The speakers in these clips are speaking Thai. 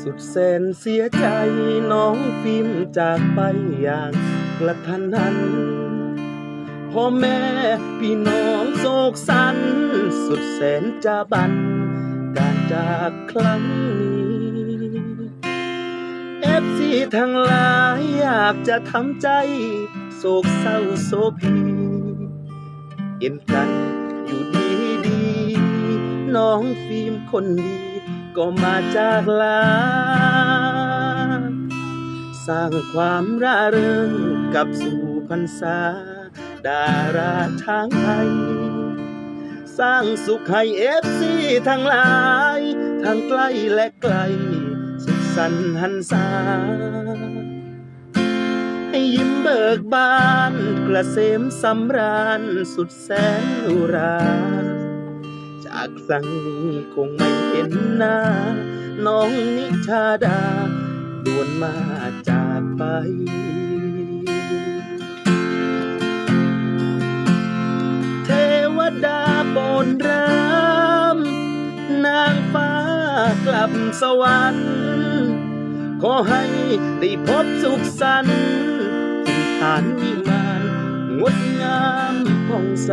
สุดแสนเสียใจน้องฟิล์มจากไปอย่างกระทันหันพ่อแม่พี่น้องโศกสัน สุดแสนจะบัน การจากครั้งนี้เอฟซีทั้งหลายอยากจะทำใจ โศกเศร้าโศพีเห็นกันอยู่ดีดี น้องฟิล์มคนดี ก็มาจากลาสร้างความร่าเริงกับสู่พรรษา ดาราทางไทย สร้างสุขให้เอฟซีทั้งหลายทั้งใกล้และไกล สุขสันหันษาให้ยิ้มเบิกบาน กระเสมสำราญสุดแสนอุราากครั้งนี้คงไม่เห็นหน้า น้องนิชาดาด่วนมาจากไปเทวดาโปรดรับนางฟ้ากลับสวรรค์ขอให้ได้พบสุขสันต์ที่ฐานวิมานงดงามผ่องใส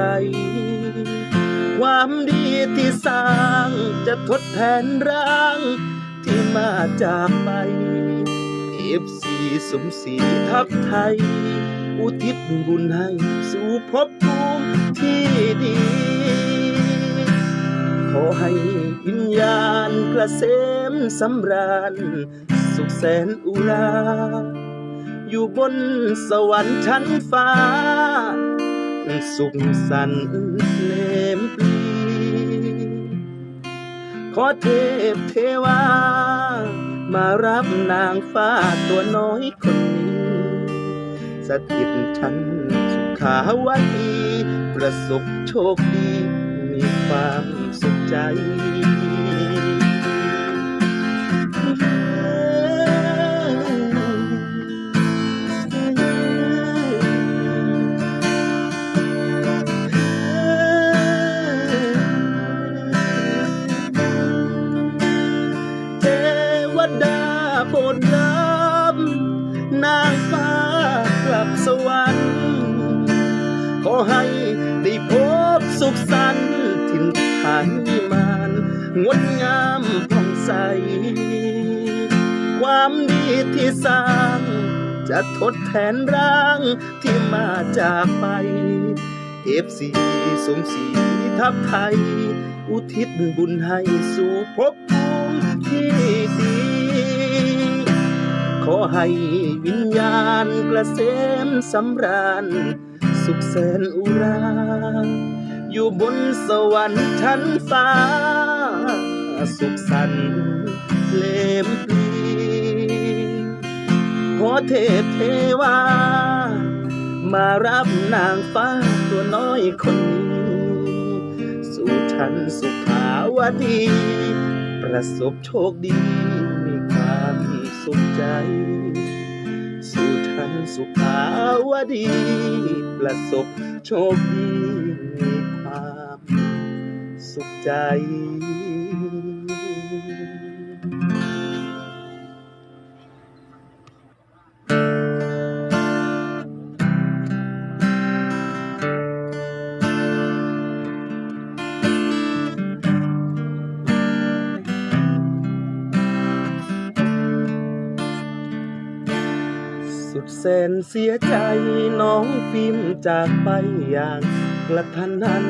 ความดีที่สร้างจะทดแทนร่าง ที่มาจากไปเอฟซีสมศรีทัพไทย อุทิศบุญให้สู่ภพภูมิที่ดี ขอให้วิญญาณกระเสมสำราญ สุขแสนอุราอยู่บนสวรรค์ชั้นฟ้า สุขสันต์เลมปลีขอเทพเทวา มารับนางฟ้าตัวน้อยคนนี้ สถิตฉันสุขาวดีประสบโชคดี มีความสุขใจ ดาโปรดรับนางฟ้ากลับสวรรค์ ขอให้ได้พบสุขสันต์ถิ่นฐานวิมานงดงามผ่องใส ความดีที่สร้าง จะทดแทนร่างที่มาจากไปเอฟซีสมศรีทัพไทย อุทิศบุญให้สู่ภพภูมิที่ดี ขอให้วิญญาณกระเสมสำราญ สุขแสนอุรา อยู่บนสวรรค์ชั้นฟ้า สุขสันต์เลมปลีขอเทพเทวา มารับนางฟ้าตัวน้อยคนนี้ สู่ชั้นสุขาวดี ประสบโชคดี มีความสุขใจ สู่ชั้นสุขาวดี ประสบโชคดีมีความสุขใจ สุดแสนเสียใจน้องฟิล์มจากไปอย่างกระทันหัน